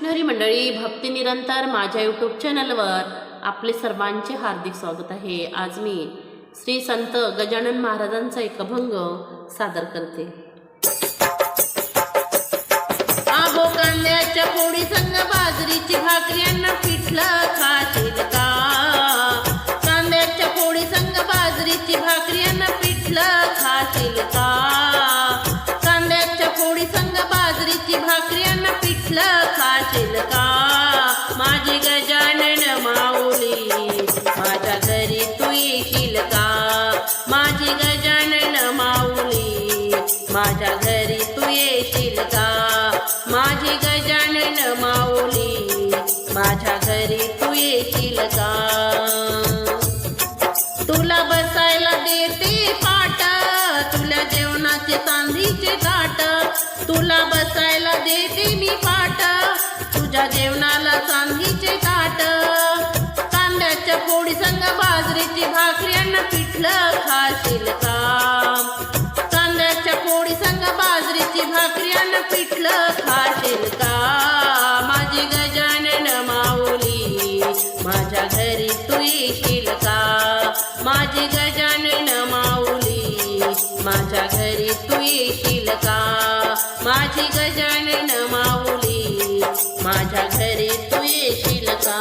कृष्णहरी मंडळी भक्ती निरंतर माझ्या यूट्यूब चॅनलवर आपले सर्वांचे हार्दिक स्वागत आहे. आज मी श्री संत गजानन महाराजांचा एक अभंग सादर करते. आबो कांद्याच्या पोळी संग बाजरीची भाकरी यांना पिठलं खाशील का? कांद्याच्या पोळी संग बाजरीची भाकरी यांना पिठलं खाशील का? माझी गजानन माऊली माझ्या घरी तू येशील का? तुला बसायला देते पाट तुला जेवणाचे चांदीचे ताट तुला बसायला देते मी पाट तुझ्या जेवणाला चांदीचे ताट कांद्याच्या पोळी संग बाजरीची भाकरी अन्न पिठलं खाशील का? कांद्याच्या पोळी संग बाजरीची भाकरी अन्न पिठलं माझी गजानन माऊली माझ्या घरी तू येशील का?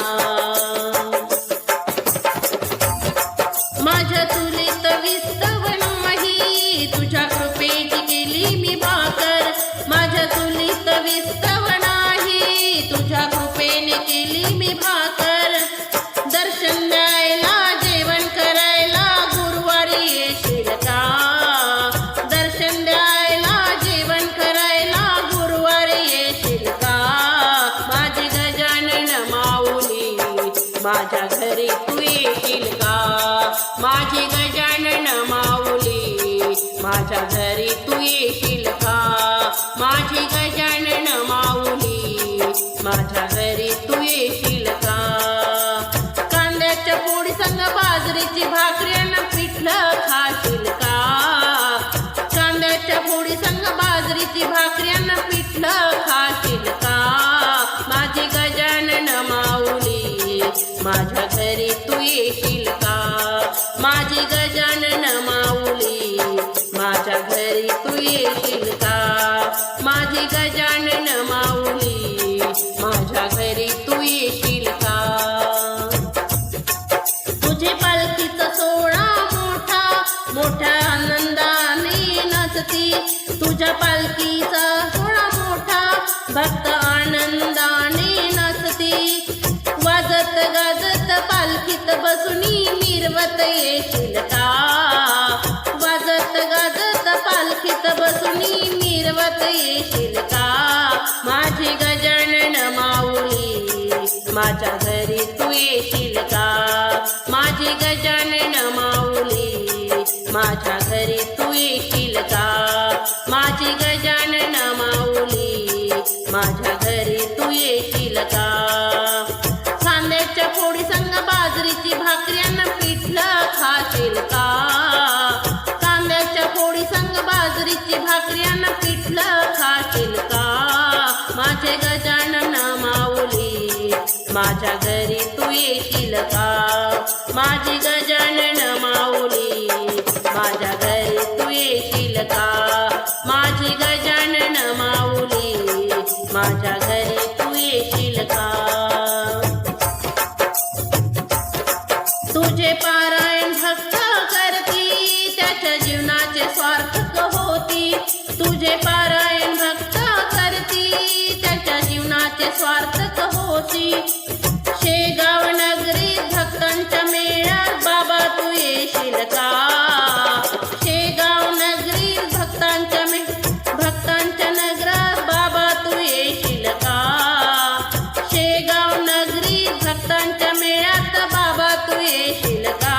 माझ्या चुलीत विस्तवन नाही तुझ्या कृपेची केली मी भाकर. माझ्या चुलीत विस्तवन आहे तुझ्या कृपेने केली मी भाकर. दर्शन माझ्या घरी तू येशील का माझी माझ्या घरी तू येशील का? माझी गजानन माऊली माझ्या घरी तू येशील का? माझी गजानन माऊली माझ्या घरी तू येशील का? तुझे पालखीचा सोहळा मोठा मोठ्या आनंदाने नसती तुझ्या पालखीचा सोहळा मोठा भक्त जीवत येशील का वाजत गाजत पालखीत बसुनी मिरवत येशील का माझी गजानन माऊली माझ्या घरी तू येशील का माझी गजानन माऊली माझ्या घरी तू येशील का माझी गजानन माऊली माझ्या का माझी गजानन माऊली माझ्या घरी तू येशील का? माझी गजानन माऊली माझ्या घरी तू येशील का? तुझे पारायण भक्त करती त्याच्या जीवनाचे स्वार्थक होती. तुझे पारायण नगरीत मेळ्यात बाबा तू येशील का?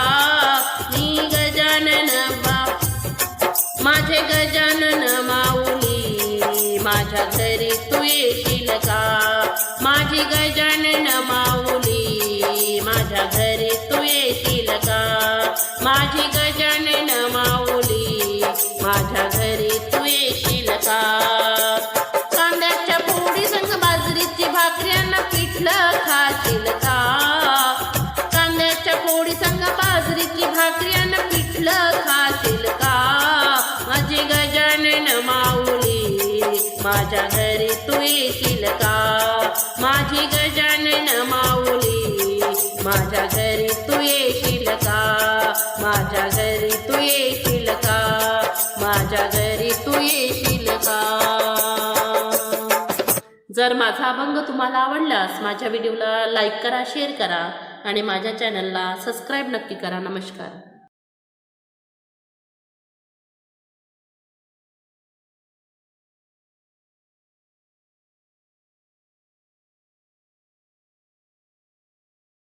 मी गजानन बाप माझे गजानन माऊली माझ्या घरी तू येशील का? माझी गजानन माऊली माझ्या घरी तू येशील का? माझी गजानन माऊली माझ्या संग बाजरीची भाकरी अन पिठलं खाशील का? माझी गजानन माऊली माझ्या घरी तू येशील का? माझी गजानन माऊली माझ्या घरी तू येशील का? माझ्या घरी तू येशील का? माझ्या घरी तू येशील का? जर माझा अभंग तुम्हाला आवडलास माझ्या व्हिडिओला लाईक करा शेअर करा. आणि माझ्या चॅनलला सबस्क्राईब नक्की करा. नमस्कार.